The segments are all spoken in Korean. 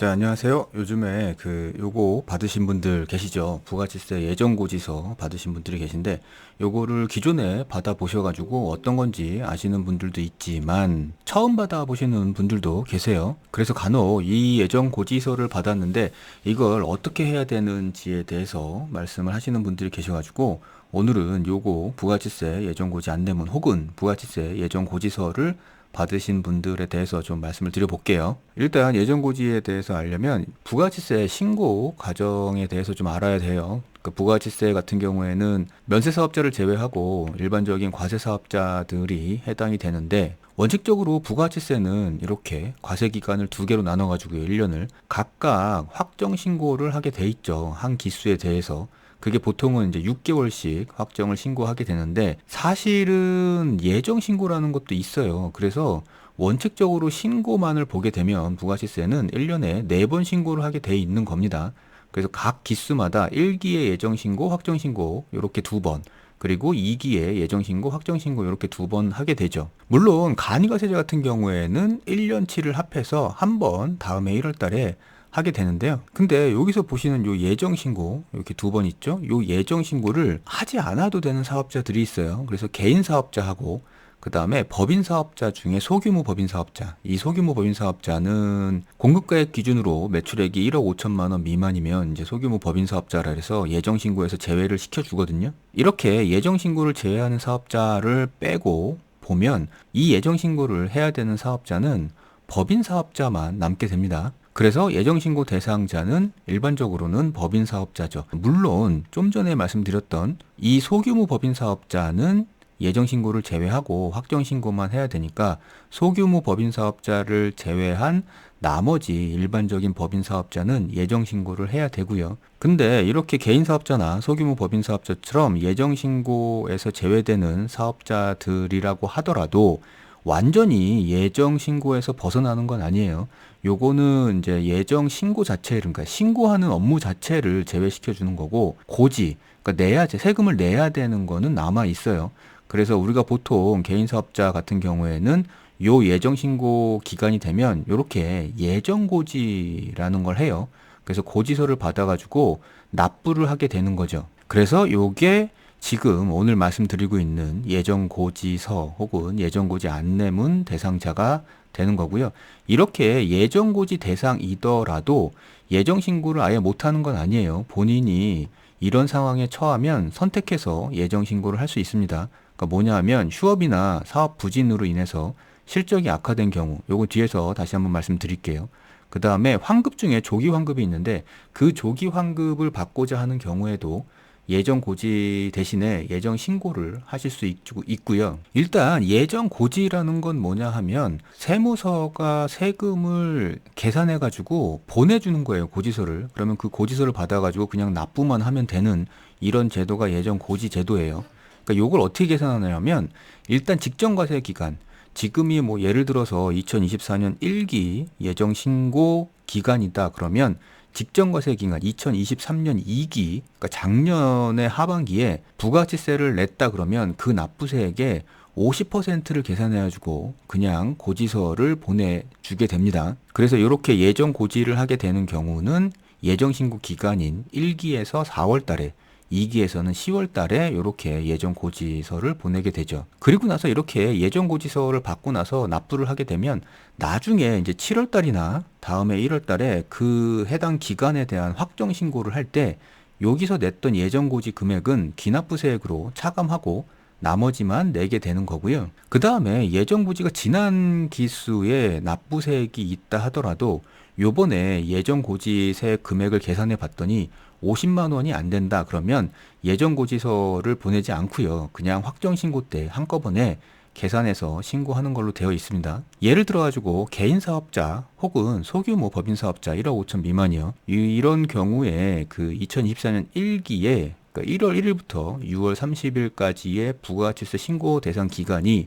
자, 안녕하세요. 요즘에 그 요거 받으신 분들 계시죠? 부가지세 예정고지서 받으신 분들이 계신데 요거를 기존에 받아 보셔 가지고 어떤 건지 아시는 분들도 있지만 처음 받아 보시는 분들도 계세요. 그래서 간혹 이 예정고지서를 받았는데 이걸 어떻게 해야 되는지에 대해서 말씀을 하시는 분들이 계셔 가지고 오늘은 요거 부가지세 예정고지 안내문 혹은 부가지세 예정고지서를 받으신 분들에 대해서 좀 말씀을 드려볼게요. 일단 예정고지에 대해서 알려면 부가지세 신고 과정에 대해서 좀 알아야 돼요. 그 부가지세 같은 경우에는 면세 사업자를 제외하고 일반적인 과세 사업자들이 해당이 되는데 원칙적으로 부가지세는 이렇게 과세 기간을 두 개로 나눠 가지고 1년을 각각 확정 신고를 하게 돼 있죠. 한 기수에 대해서. 그게 보통은 이제 6개월씩 확정을 신고하게 되는데 사실은 예정 신고라는 것도 있어요. 그래서 원칙적으로 신고만을 보게 되면 부가시세는 1년에 4번 신고를 하게 돼 있는 겁니다. 그래서 각 기수마다 1기의 예정 신고, 확정 신고 이렇게 두 번, 그리고 2기의 예정 신고, 확정 신고 이렇게 두 번 하게 되죠. 물론 간이가세제 같은 경우에는 1년치를 합해서 한 번 다음에 1월 달에 하게 되는데요. 근데 여기서 보시는 요 예정 신고 이렇게 두 번 있죠. 요 예정 신고를 하지 않아도 되는 사업자들이 있어요. 그래서 개인 사업자하고 그 다음에 법인 사업자 중에 소규모 법인 사업자. 이 소규모 법인 사업자는 공급가액 기준으로 매출액이 1억 5천만 원 미만이면 이제 소규모 법인 사업자라 해서 예정 신고에서 제외를 시켜 주거든요. 이렇게 예정 신고를 제외하는 사업자를 빼고 보면 이 예정 신고를 해야 되는 사업자는 법인 사업자만 남게 됩니다. 그래서 예정신고 대상자는 일반적으로는 법인 사업자죠. 물론 좀 전에 말씀드렸던 이 소규모 법인 사업자는 예정신고를 제외하고 확정신고만 해야 되니까 소규모 법인 사업자를 제외한 나머지 일반적인 법인 사업자는 예정신고를 해야 되고요. 근데 이렇게 개인 사업자나 소규모 법인 사업자처럼 예정신고에서 제외되는 사업자들이라고 하더라도 완전히 예정 신고에서 벗어나는 건 아니에요. 요거는 이제 예정 신고 자체, 그러니까 신고하는 업무 자체를 제외시켜 주는 거고 고지, 그러니까 내야 세금을 내야 되는 거는 남아 있어요. 그래서 우리가 보통 개인 사업자 같은 경우에는 요 예정 신고 기간이 되면 요렇게 예정 고지라는 걸 해요. 그래서 고지서를 받아 가지고 납부를 하게 되는 거죠. 그래서 요게 지금 오늘 말씀드리고 있는 예정고지서 혹은 예정고지 안내문 대상자가 되는 거고요. 이렇게 예정고지 대상이더라도 예정신고를 아예 못하는 건 아니에요. 본인이 이런 상황에 처하면 선택해서 예정신고를 할 수 있습니다. 그러니까 뭐냐 하면 휴업이나 사업 부진으로 인해서 실적이 악화된 경우, 요거 뒤에서 다시 한번 말씀드릴게요. 그 다음에 환급 중에 조기 환급이 있는데 그 조기 환급을 받고자 하는 경우에도 예정 고지 대신에 예정 신고를 하실 수 있, 고요 일단 예정 고지라는 건 뭐냐 하면 세무서가 세금을 계산해 가지고 보내주는 거예요 고지서를. 그러면 그 고지서를 받아 가지고 그냥 납부만 하면 되는 이런 제도가 예정 고지 제도예요. 그러니까 요걸 어떻게 계산하냐면 일단 직전과세 기간 지금이 뭐 예를 들어서 2024년 1기 예정 신고 기간이다 그러면 직전과세 기간 2023년 2기 그러니까 작년의 하반기에 부가치세를 냈다 그러면 그 납부세액의 50%를 계산해가지고 그냥 고지서를 보내주게 됩니다. 그래서 이렇게 예정 고지를 하게 되는 경우는 예정 신고 기간인 1기에서 4월 달에 2기에서는 10월 달에 이렇게 예정 고지서를 보내게 되죠. 그리고 나서 이렇게 예정 고지서를 받고 나서 납부를 하게 되면 나중에 이제 7월 달이나 다음에 1월 달에 그 해당 기간에 대한 확정 신고를 할 때 여기서 냈던 예정 고지 금액은 기납부세액으로 차감하고 나머지만 내게 되는 거고요. 그 다음에 예정 고지가 지난 기수에 납부세액이 있다 하더라도 요번에 예정 고지세 금액을 계산해 봤더니 50만 원이 안 된다 그러면 예정 고지서를 보내지 않고요. 그냥 확정 신고 때 한꺼번에 계산해서 신고하는 걸로 되어 있습니다. 예를 들어 가지고 개인 사업자 혹은 소규모 법인 사업자 1억 5천 미만이요. 이런 경우에 그 2024년 1기에 그러니까 1월 1일부터 6월 30일까지의 부가가치세 신고 대상 기간이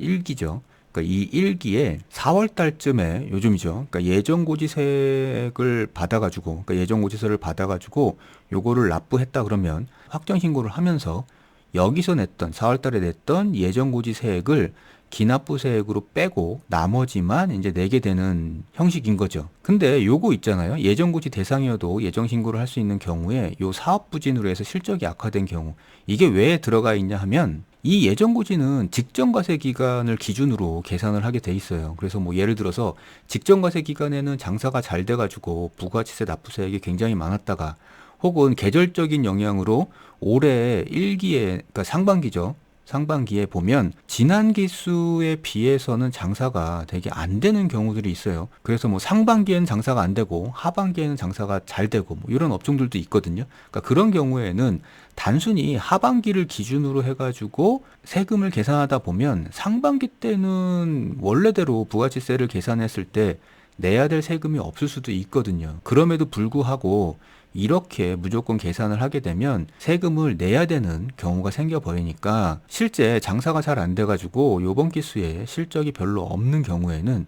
1기죠. 그러니까 이 1기에 4월 달쯤에 요즘이죠. 그러니까 예정고지세액을 받아가지고, 그러니까 예정고지서를 받아가지고 요거를 납부했다 그러면 확정 신고를 하면서 여기서 냈던 4월 달에 냈던 예정고지세액을 기납부세액으로 빼고 나머지만 이제 내게 되는 형식인 거죠. 근데 요거 있잖아요. 예정고지 대상이어도 예정신고를 할 수 있는 경우에 요 사업부진으로 해서 실적이 악화된 경우 이게 왜 들어가 있냐 하면 이 예정고지는 직전과세 기간을 기준으로 계산을 하게 돼 있어요. 그래서 뭐 예를 들어서 직전과세 기간에는 장사가 잘 돼가지고 부가치세 납부세액이 굉장히 많았다가 혹은 계절적인 영향으로 올해 1기에 그러니까 상반기죠. 상반기에 보면 지난 기수에 비해서는 장사가 되게 안 되는 경우들이 있어요. 그래서 뭐 상반기에는 장사가 안 되고 하반기에는 장사가 잘 되고 뭐 이런 업종들도 있거든요. 그러니까 그런 경우에는 단순히 하반기를 기준으로 해가지고 세금을 계산하다 보면 상반기 때는 원래대로 부가치세를 계산했을 때 내야 될 세금이 없을 수도 있거든요. 그럼에도 불구하고 이렇게 무조건 계산을 하게 되면 세금을 내야 되는 경우가 생겨버리니까 실제 장사가 잘 안 돼가지고 요번 기수에 실적이 별로 없는 경우에는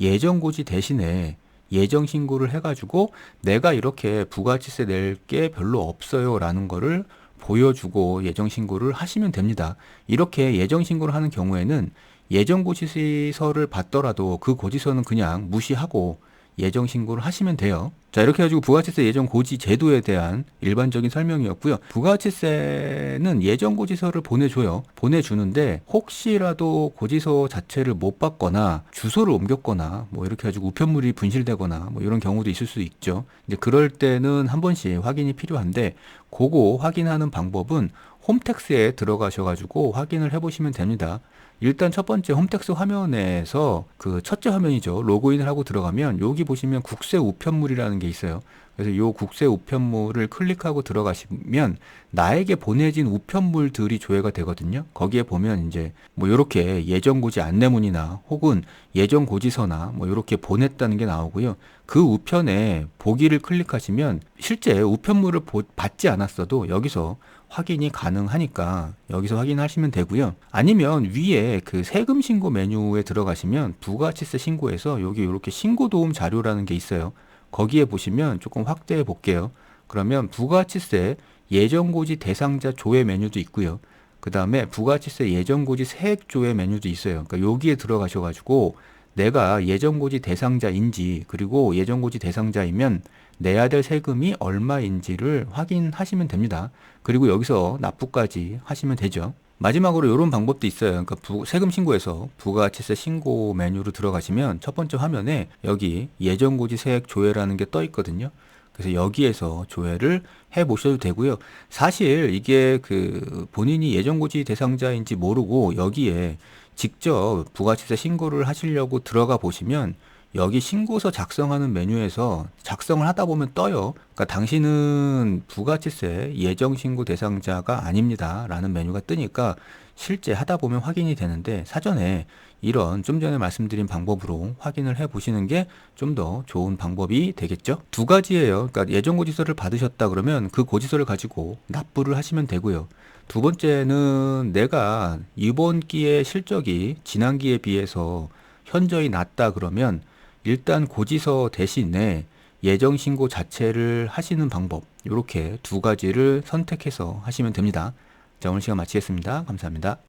예정 고지 대신에 예정 신고를 해가지고 내가 이렇게 부가치세 낼 게 별로 없어요 라는 거를 보여주고 예정 신고를 하시면 됩니다. 이렇게 예정 신고를 하는 경우에는 예정 고지서를 받더라도 그 고지서는 그냥 무시하고 예정 신고를 하시면 돼요. 자, 이렇게 해가지고 부가치세 예정 고지 제도에 대한 일반적인 설명이었고요. 부가치세는 예정 고지서를 보내줘요. 보내주는데 혹시라도 고지서 자체를 못 받거나 주소를 옮겼거나 뭐 이렇게 해가지고 우편물이 분실되거나 뭐 이런 경우도 있을 수 있죠. 이제 그럴 때는 한 번씩 확인이 필요한데 그거 확인하는 방법은 홈택스에 들어가셔가지고 확인을 해보시면 됩니다. 일단 첫 번째 홈택스 화면에서 그 첫째 화면이죠. 로그인을 하고 들어가면 여기 보시면 국세 우편물이라는 게 있어요. 그래서 요 국세 우편물을 클릭하고 들어가시면 나에게 보내진 우편물들이 조회가 되거든요. 거기에 보면 이제 뭐 요렇게 예정고지 안내문이나 혹은 예정고지서나 뭐 요렇게 보냈다는 게 나오고요. 그 우편에 보기를 클릭하시면 실제 우편물을 받지 않았어도 여기서 확인이 가능하니까 여기서 확인하시면 되고요. 아니면 위에 그 세금 신고 메뉴에 들어가시면 부가치세 신고에서 여기 이렇게 신고 도움 자료라는 게 있어요. 거기에 보시면 조금 확대해 볼게요. 그러면 부가치세 예정고지 대상자 조회 메뉴도 있고요. 그 다음에 부가치세 예정고지 세액 조회 메뉴도 있어요. 그러니까 여기에 들어가셔가지고 내가 예정고지 대상자인지 그리고 예정고지 대상자이면 내야 될 세금이 얼마인지를 확인하시면 됩니다. 그리고 여기서 납부까지 하시면 되죠. 마지막으로 이런 방법도 있어요. 그러니까 부, 세금 신고에서 부가치세 신고 메뉴로 들어가시면 첫 번째 화면에 여기 예정고지 세액 조회라는 게 떠 있거든요. 그래서 여기에서 조회를 해 보셔도 되고요. 사실 이게 그 본인이 예정고지 대상자인지 모르고 여기에 직접 부가치세 신고를 하시려고 들어가 보시면 여기 신고서 작성하는 메뉴에서 작성을 하다 보면 떠요. 그러니까 당신은 부가치세 예정 신고 대상자가 아닙니다. 라는 메뉴가 뜨니까 실제 하다 보면 확인이 되는데 사전에 이런 좀 전에 말씀드린 방법으로 확인을 해 보시는 게 좀 더 좋은 방법이 되겠죠. 두 가지예요. 그러니까 예정 고지서를 받으셨다 그러면 그 고지서를 가지고 납부를 하시면 되고요. 두 번째는 내가 이번 기의 실적이 지난 기에 비해서 현저히 낮다 그러면 일단 고지서 대신에 예정 신고 자체를 하시는 방법 이렇게 두 가지를 선택해서 하시면 됩니다. 자 오늘 시간 마치겠습니다. 감사합니다.